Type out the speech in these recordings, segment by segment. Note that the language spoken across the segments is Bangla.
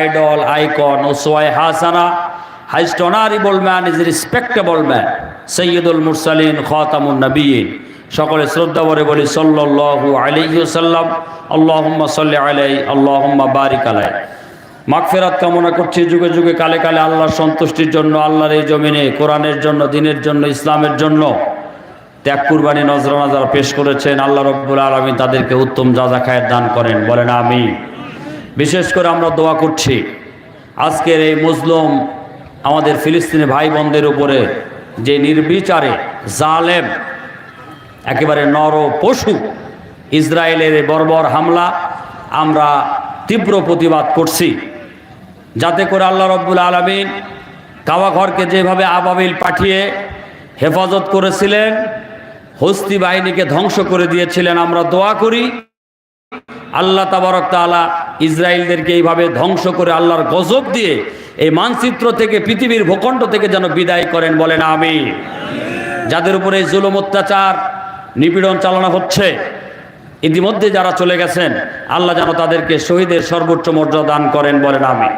idol, icon, Uswai Hasana, highest honorable man is a respectable man. Sayyidul Mursalin, Khatamun Nabiyyin. সকলে শ্রদ্ধা করে বলি সাল্লাল্লাহু আলাইহি ওয়াসাল্লাম আল্লাহুম্মা সাল্লি আলাইহি আল্লাহুম্মা বারিক আলাইহি মাগফিরাত কামনা করছি যুগে যুগে কালে কালে আল্লাহর সন্তুষ্টির জন্য আল্লাহর এই জমিনে কোরআনের জন্য দিনের জন্য ইসলামের জন্য ত্যাগ কুরবানি নজরানা যারা পেশ করেছেন আল্লাহ রব্বুল আলমী তাদেরকে উত্তম যাজা খায়ের দান করেন বলেন আমি বিশেষ করে আমরা দোয়া করছি। আজকের এই মুসলিম আমাদের ফিলিস্তিনি ভাই বোনদের উপরে যে নির্বিচারে জালেম, একেবারে নর পশু ইসরায়েলের বর্বর হামলা আমরা তীব্র প্রতিবাদ করছি। যাতে করে আল্লাহ রব্বুল আলমিন কাবাঘরকে যেভাবে আবাবিল পাঠিয়ে হেফাজত করেছিলেন, হস্তি বাহিনীকে ধ্বংস করে দিয়েছিলেন, আমরা দোয়া করি। আল্লাহ তাবারক তাআলা ইসরায়েলদেরকে এইভাবে ধ্বংস করে আল্লাহর গজব দিয়ে এই মানচিত্র থেকে, পৃথিবীর ভূখণ্ড থেকে যেন বিদায় করেন বলেন আমি যাদের উপরে জুলুম অত্যাচার, নিপীড়ন চালানো হচ্ছে, ইতিমধ্যে যারা চলে গেছেন, আল্লাহ যেন তাদেরকে শহীদের সর্বোচ্চ মর্যাদা দান করেন বলেন আমি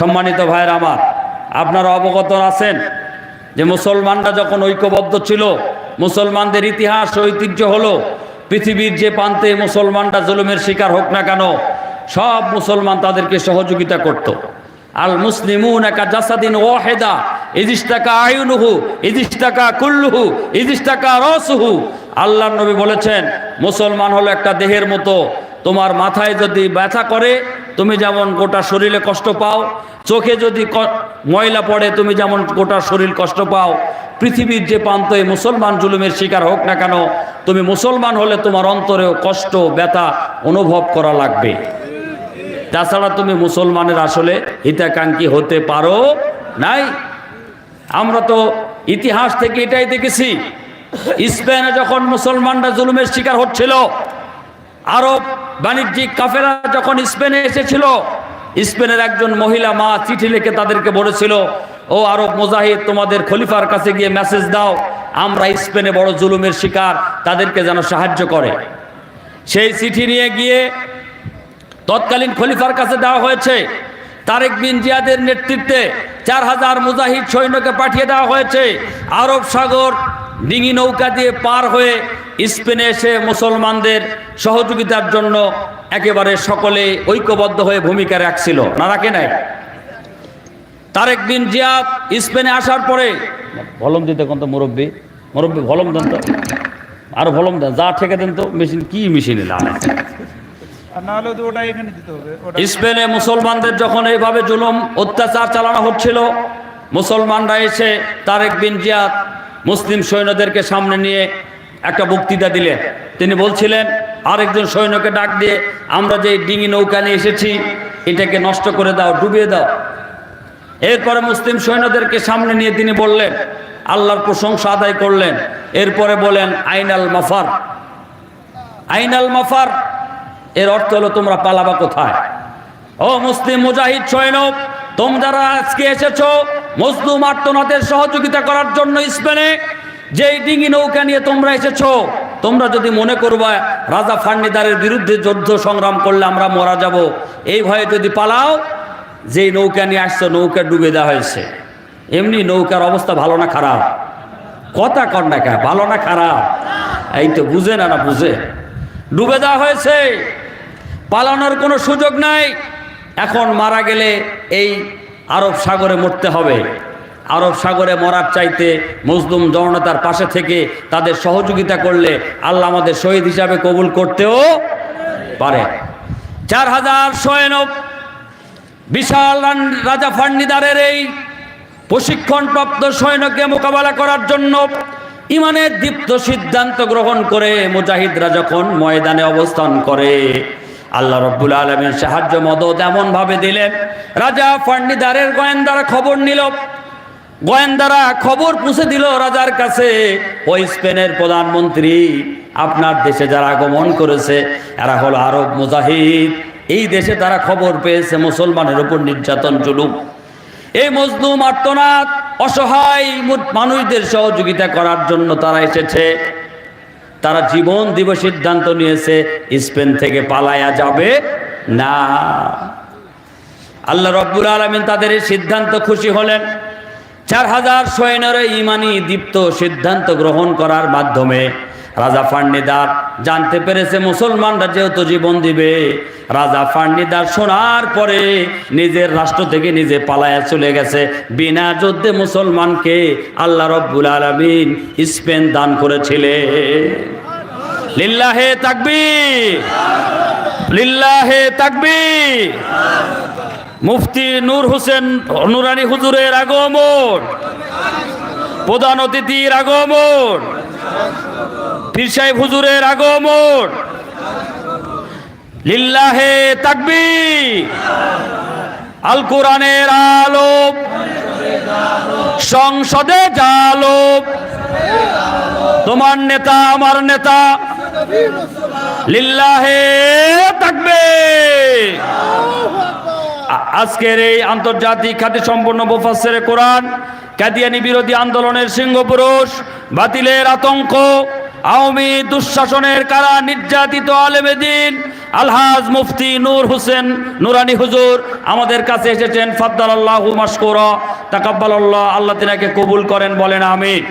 সম্মানিত ভাইয়ের আমার, আপনারা অবগত আছেন যে মুসলমানরা যখন ঐক্যবদ্ধ ছিল, মুসলমানদের ইতিহাস ঐতিহ্য হলো পৃথিবীর যে প্রান্তে মুসলমানরা জুলুমের শিকার হোক না কেন, সব মুসলমান তাদেরকে সহযোগিতা করত। আল মুসলিমুন একা আল্লাহ নবী বলেছেন, মুসলমান হলো একটা দেহের মতো, তোমার মাথায় যদি ব্যথা করে, তুমি যেমন গোটা শরীরে কষ্ট পাও, চোখে যদি ময়লা পড়ে, তুমি যেমন গোটা শরীর কষ্ট পাও পৃথিবীর যে প্রান্তে মুসলমান জুলুমের শিকার হোক না কেন, তুমি মুসলমান হলে তোমার অন্তরে কষ্ট, ব্যথা অনুভব করা লাগবে। তাছাড়া তুমি মুসলমানের আসলে হিতাকাঙ্ক্ষী হতে পারো নাই। আমরা তো ইতিহাস থেকে এটাই দেখেছি, স্পেনে যখন মুসলমানরা জুলুমের শিকার হচ্ছিল, আরব বাণিজ্যিক কাফেরা যখন স্পেনে এসেছিল, স্পেনের একজন মহিলা মা চিঠি লিখে তাদেরকে বলেছিল ও আরব মুজাহিদ, তোমাদের খলিফার কাছে গিয়ে মেসেজ দাও। আমরা স্পেনে বড় জুলুমের শিকার, তাদেরকে যেন সাহায্য করে। সেই চিঠি নিয়ে গিয়ে তৎকালীন খলিফার কাছে দেওয়া হয়েছে, তারেক বিন জিয়াদের নেতৃত্বে চার হাজার মুজাহিদ সৈন্যকে পাঠিয়ে দেওয়া হয়েছে। আরব সাগর ডিঙি নৌকা দিয়ে পার হয়ে স্পেনে এসে মুসলমানদের সহযোগিতার জন্য একেবারে সকলে ঐক্যবদ্ধ হয়ে ভূমিকা রাখছিল। না রাখে নাই? তারেক বিন জিয়াদ স্পেনে আসার পরে ভলম দিতে কোন তো মুরব্বী মুরব্বী ভলম দেন তো। আরও ভলম দেন যা ঠেকে দেন তো মেশিন কি মেশিনে হবে স্পেনে মুসলমানদের যখন এইভাবে জুলুম অত্যাচার চালানো হচ্ছিল মুসলমানরা এসে তারেক বিন জিয়াদ মুসলিম সৈন্যদেরকে সামনে নিয়ে একটা বক্তৃতা দিলেন। তিনি বলছিলেন আরেকজন সৈন্যকে ডাক দিয়ে আমরা যে ডিঙি নৌকা নিয়ে এসেছি এটাকে নষ্ট করে দাও ডুবিয়ে দাও। এরপরে মুসলিম সৈন্যদেরকে সামনে নিয়ে তিনি বললেন, আল্লাহর প্রশংসা আদায় করলেন। এরপরে বলেন, আইনাল মাফার। আইনাল মাফার, এর অর্থ হলো তোমরা পালাবা কোথায়? ও মুসলিম মুজাহিদ সৈন্য তোমরা আজকে এসেছ, মজলুম আর্তনাদের সহযোগিতা করার জন্য স্পেনে, যেই ডিঙি নৌকা নিয়ে তোমরা এসেছ, তোমরা যদি মনে করবা, রাজা ফার্নিদারের বিরুদ্ধে যুদ্ধ সংগ্রাম করলে আমরা মারা যাব, এই ভয়ে যদি পালাও যেই নৌকা নিয়ে আসছে, নৌকা ডুবে দেওয়া হয়েছে। এমনি নৌকার অবস্থা ভালো না খারাপ? কথা কর না কা ভালো না খারাপ? এই তো বুঝে না না বুঝে। ডুবে দেওয়া হয়েছে। পালানোর কোনো সুযোগ নাই। এখন মারা গেলে এই আরব সাগরে মরতে হবে। আরব সাগরে মরার চাইতে মজলুম জনতার পাশে থেকে তাদের সহযোগিতা করলে আল্লাহ আমাদের শহীদ হিসাবে কবুল করতেও পারে। চার হাজার সৈন্য বিশাল রাজা ফান্ডিদারের এই প্রশিক্ষণপ্রাপ্ত সৈন্যকে মোকাবেলা করার জন্য ইমানের দীপ্ত সিদ্ধান্ত গ্রহণ করে মুজাহিদরা যখন ময়দানে অবস্থান করে, আল্লাহ রব্বুল আলমীর সাহায্য মদত এমনভাবে দিলেন। রাজা ফান্ডিদারের গোয়েন্দারা খবর নিল। গোয়েন্দারা খবর পুষে দিল রাজার কাছে ওই স্পেনের প্রধানমন্ত্রী, আপনার দেশে যারা আগমন করেছে, এরা হলো আরব মুজাহিদ এই দেশে তারা খবর পেয়েছে, মুসলমানের উপর নির্যাতন, জুলুম। এই মজলুম আর্তনাদ, অসহায় মানুষদের সহযোগিতা করার জন্য তারা এসেছে। তারা জীবন দিব সিদ্ধান্ত নিয়েছে, স্পেন থেকে পালায়া যাবে না। আল্লাহ রব্বুল আলমিন তাদের এই সিদ্ধান্ত খুশি হলেন। চার হাজার সৈন্যের ইমানি দীপ্ত সিদ্ধান্ত গ্রহণ করার মাধ্যমে রাজা ফান্ডিদার জানতে পেরেছে মুসলমানরা যেহেতু জীবন দিবে। রাজা ফান্ডিদার শোনার পরে নিজের রাষ্ট্র থেকে নিজে পালায়া চলে গেছে। বিনা যুদ্ধে মুসলমানকে আল্লাহ রব্বুল আলমিন স্পেন দান করেছিলেন। লিল্লাহে তাকবি লিল্লাহে তাকবি মুফতি নূর হোসেন নুরানি হুজুরের আগমন, প্রধান অতিথির আগমন। পীর সাহেব হুজুরের আগমন। লিল্লাহে তাকবীর। আল কোরআনের আলোপ সংসদে জালোপ তোমার নেতা, আমার নেতা। লিল্লাহে থাকবে আজকের এই আন্তর্জাতিক খ্যাতি সম্পন্ন মুফাসসিরে কোরআন, কাদিয়ানি বিরোধী আন্দোলনের সিংহপুরুষ, বাতিলের আতঙ্ক। আওয়ামী দুঃশাসনের কারা নির্যাতিত আলেমেদিন? আলহাজ মুফতি নূর হোসেন নুরানি হুজুর আমাদের কাছে এসেছেন ফাদ্দার আল্লাহ মাসকুরা তাকাব্বাল আল্লাহ তিনাকে কবুল করেন, বলেন আমিন।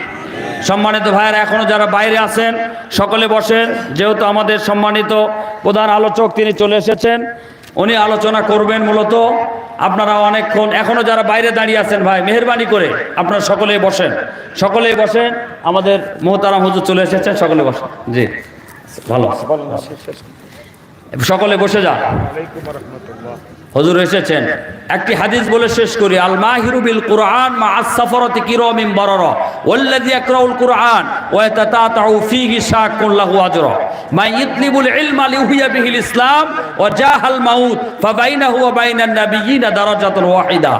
সম্মানিত ভাইয়েরা এখনও যারা বাইরে আছেন, সকলে বসেন, যেহেতু আমাদের সম্মানিত প্রধান আলোচক তিনি চলে এসেছেন, উনি আলোচনা করবেন মূলত আপনারা অনেকক্ষণ এখনও যারা বাইরে দাঁড়িয়ে আছেন ভাই, মেহরবানি করে আপনারা সকলেই বসেন। সকলেই বসেন, আমাদের মোহতারাম হুজুর চলে এসেছেন সকলে বসেন। জি, ভালো। সকলে বসে যান। হজুর এসেছেন। একটি হাদিস বলে শেষ করি আল মাহিরু বিল কুরআন মা আসসাফারাতি কিরামিন বারারা, ওয়াল্লাযী ইয়াকরাউল কুরআন ওয়া ইয়াতাতাউ ফীহি শাকুন লাহু আজরা। মা ইতলিবুল ইলমা লিউহিয়া বিহিল ইসলাম ওয়া জাহাল মাউত, ফাবাইনাহু ওয়া বাইনান নাবিয়িনা দারাজাতুন ওয়াহিদা।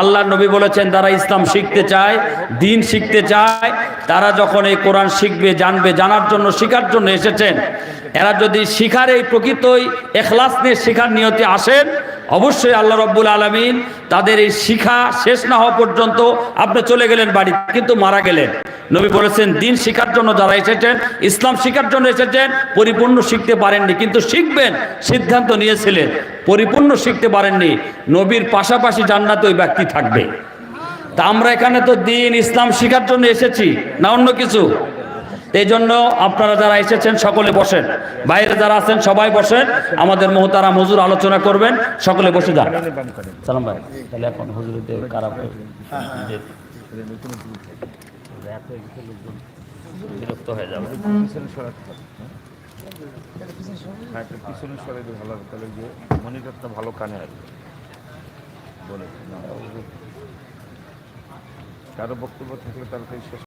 আল্লাহর নবী বলেছেন, যারা ইসলাম শিখতে চায়, দিন শিখতে চায়, তারা যখন এই কোরআন শিখবে, জানবে, জানার জন্য, শেখার জন্য এসেছেন। এরা যদি শিখার এই প্রকৃতই এখলাস নিয়ে শিখার নিয়তে আসেন অবশ্যই আল্লাহ রব্বুল আলমিন তাদের এই শিখা শেষ না হওয়া পর্যন্ত আপনি চলে গেলেন বাড়ি, কিন্তু মারা গেলেন। নবী বলেছেন, দিন শিখার জন্য যারা এসেছেন, ইসলাম শিখার জন্য এসেছেন, পরিপূর্ণ শিখতে পারেননি, কিন্তু শিখবেন। সিদ্ধান্ত নিয়েছিলেন, পরিপূর্ণ শিখতে পারেননি। নবীর পাশাপাশি জান্নাত ওই ব্যক্তি থাকবে। তা আমরা এখানে তো দিন ইসলাম শিখার জন্য এসেছি, না অন্য কিছু? এই জন্য আপনারা যারা এসেছেন, সকলে বসেন। বাইরে যারা আছেন, সবাই বসেন। আমাদের মোহতারা মজুর আলোচনা করবেন। সকলে বসে যান। সালাম ভাই, তাহলে এখন হুজুরদের কারা বিরক্ত হয়ে যাবে। পিছনে আসবে বলে কারও বক্তব্য থাকলে তাড়াতাড়ি শেষ